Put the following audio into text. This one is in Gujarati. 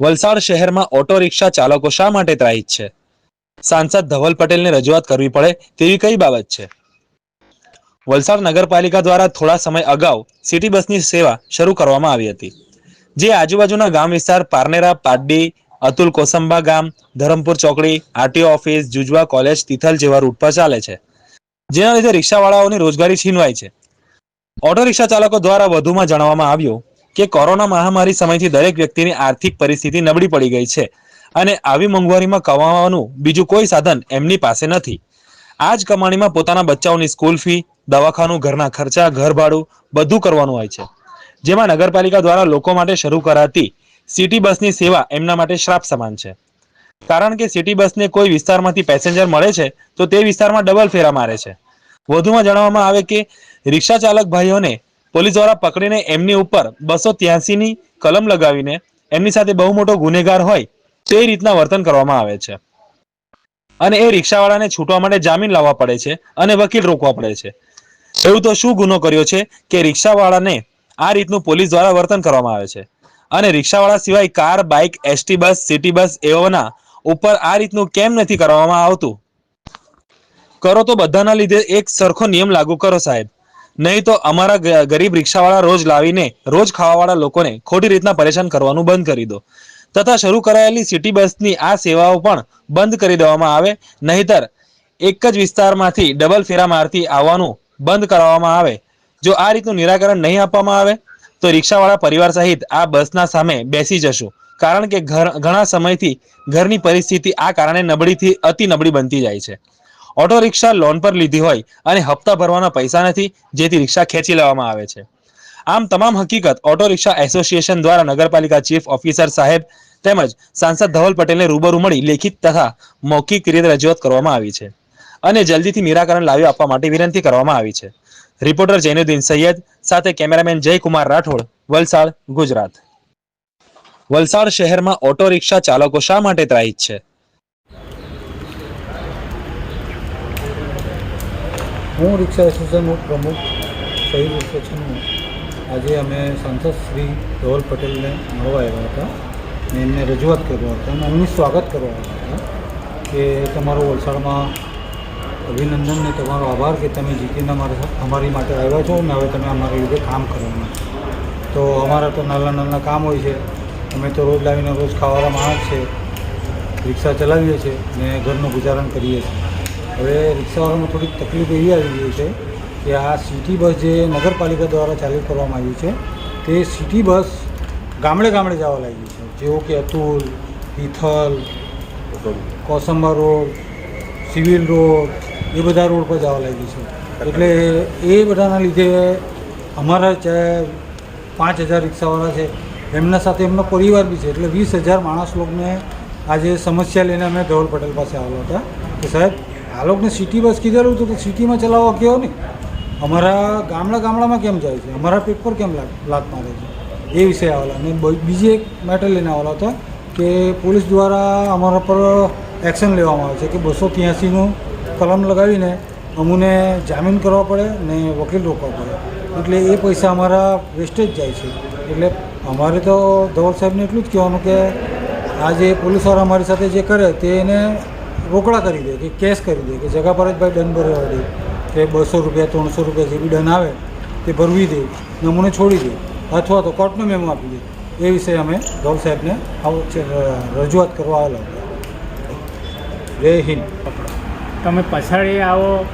વલસાડ શહેરમાં ઓટો રિક્ષા ચાલકો શા માટે ત્રાહિત છે? સાંસદ ધવલ પટેલને રજૂઆત કરવી પડે તેવી કઈ બાબત છે? વલસાડ નગરપાલિકા દ્વારા થોડા સમય અગાઉ સિટી બસની સેવા શરૂ કરવામાં આવી હતી, જે આજુબાજુના ગામ વિસ્તાર પારનેરા પાડડી અતુલ કોસંબા ગામ, ધરમપુર ચોકડી, R T O office, Jujwa college, Tithal જેવા રૂટ પર ચાલે છે, જેના લીધે રિક્ષાવાળાઓની રોજગારી છીનવાય છે. ઓટો રિક્ષા ચાલકો દ્વારા વધુમાં જણાવવામાં આવ્યું કે કોરોના મહામારી સમયથી દરેક વ્યક્તિની આર્થિક પરિસ્થિતિ નબળી પડી ગઈ છે અને આવી મોંઘવારીમાં કમાવાનું બીજું કોઈ સાધન એમની પાસે નથી. આ જ કમાણીમાં પોતાના બચ્ચાઓની સ્કૂલ ફી, દવાખાનું, ઘરના ખર્ચા ઘર ભાડું બધું કરવાનું હોય છે. જેમાં નગરપાલિકા દ્વારા લોકો માટે શરૂ કરાતી સિટી બસની સેવા એમના માટે શ્રાપ સમાન છે. કારણ કે સિટી બસને કોઈ વિસ્તારમાંથી પેસેન્જર મળે છે, તો તે વિસ્તારમાં ડબલ ફેરા મારે છે. વધુમાં જણાવવામાં આવે કે રિક્ષા ચાલક ભાઈઓને પોલીસ દ્વારા પકડીને એમની ઉપર બસો ત્યાસીની કલમ લગાવીને એમની સાથે બહુ મોટો ગુનેગાર હોય તે રીતના વર્તન કરવામાં આવે છે. અને એ રિક્ષાવાળાને છૂટવા માટે જામીન લાવવા પડે છે અને વકીલ રોકવા પડે છે. એવું તો શું ગુનો કર્યો છે કે રિક્ષાવાળાને આ રીતનું પોલીસ દ્વારા વર્તન કરવામાં આવે છે? અને રિક્ષાવાળા સિવાય car, bike S T bus, city bus એઓના ઉપર આ રીતનું કેમ નથી કરવામાં આવતું? કરો તો બધાના લીધે એક સરખો નિયમ લાગુ કરો સાહેબ. નહીં તો અમારા ગરીબ રિક્ષાવાળા રોજ લાવીને, રોજ ખાવાવાળા લોકોને ખોટી રીતના પરેશાન કરવાનું બંધ કરી દો. તથા શરૂ કરાયેલી સિટી બસની આ સેવાઓ પણ બંધ કરી દેવામાં આવે, નહીતર એક જ વિસ્તારમાંથી ડબલ ફેરા મારતી આવવાનું બંધ કરાવવામાં આવે. જો આ રીતનું નિરાકરણ નહીં આપવામાં આવે, તો રિક્ષાવાળા પરિવાર સહિત આ બસના સામે બેસી જશું. કારણ કે ઘર, ઘણા સમયથી ઘરની પરિસ્થિતિ આ કારણે નબળીથી અતિ નબળી બનતી જાય છે. ઓટો રિક્ષા લોન પર લીધી હોય અને હપ્તા ભરવાના પૈસા નથી, જેથી રિક્ષા ખેંચી લેવામાં આવે છે. આમ તમામ હકીકત ઓટો રિક્ષા એસોસિએશન દ્વારા નગરપાલિકા ચીફ ઓફિસર સાહેબ તેમજ સાંસદ ધવલ પટેલને રૂબરૂ મળી લેખિત તથા મૌખિક રીતે રજૂઆત કરવામાં આવી છે અને જલ્દીથી નિરાકરણ લાવી આપવા માટે વિનંતી કરવામાં આવી છે. રિપોર્ટર જૈનુદ્દીન સૈયદ, સાથે કેમેરામેન જયકુમાર રાઠોડ, વલસાડ, ગુજરાત. વલસાડ શહેરમાં ઓટો રિક્ષા ચાલકો શા માટે ત્રાહિત છે? હું રિક્ષા એસોસિએશનનો પ્રમુખ શહીદ એસોસિએશનનું આજે અમે સાંસદ શ્રી ધવલ પટેલને મળવા આવ્યા હતા અને એમને રજૂઆત કરવા હતા અને એમની સ્વાગત કરવા આવ્યા હતા કે તમારો વલસાડમાં અભિનંદન ને તમારો આભાર કે તમે જીતીને અમારા અમારી માટે આવ્યા છો અને હવે તમે અમારી લીધે કામ કરવાના તો અમારા તો નાના નાના કામ હોય છે. અમે તો રોજ લાવીને રોજ ખાવાના માણસ છે. રિક્ષા ચલાવીએ છીએ ને ઘરનું ગુજારણ કરીએ છીએ. હવે રિક્ષાવાળામાં થોડીક તકલીફ એવી આવી ગઈ છે કે આ સિટી બસ જે નગરપાલિકા દ્વારા ચાલુ કરવામાં આવી છે, તે સિટી બસ ગામડે ગામડે જવા લાગી છે. જેવો કે Atul, Tithal, Kosamba road, civil road, એ બધા રોડ પર જવા લાગી છે. એટલે એ બધાના લીધે અમારા જે પાંચ હજાર રિક્ષાવાળા છે, એમના સાથે એમનો પરિવાર બી છે. એટલે વીસ હજાર માણસ લોકોને આજે સમસ્યા લઈને અમે ધવલ પટેલ પાસે આવ્યા હતા કે સાહેબ આ લોકોને સિટી બસ કીધેલું હતું કે સિટીમાં ચલાવવા કહો ને અમારા ગામડા ગામડામાં કેમ જાય છે? અમારા પેટ પર કેમ લાત મારે છે? એ વિષય આવેલા. અને બીજી એક મેટર લઈને આવેલા હતા કે પોલીસ દ્વારા અમારા પર એક્શન લેવામાં આવે છે કે બસો ત્યાંસીનું કલમ લગાવીને અમને જામીન કરવા પડે ને વકીલ રોકવા પડે. એટલે એ પૈસા અમારા વેસ્ટેજ જાય છે. એટલે અમારે તો ધવલ સાહેબને એટલું જ કહેવાનું કે આ જે પોલીસવાળા અમારી સાથે જે કરે તે એને રોકડા કરી દે, કે કેશ કરી દે, કે જગા પર જ ભાઈ દંડ ભરવા દે, કે બસો રૂપિયા, ત્રણસો રૂપિયા જે બી દંડ આવે, તે ભરવી દે, નમૂને છોડી દે, અથવા તો કોર્ટનો મેમો આપી દે. એ વિષય અમે ગૌ સાહેબને આવો રજૂઆત કરવા આવેલા હતા જય હિન્દ. તમે પછાડી આવો.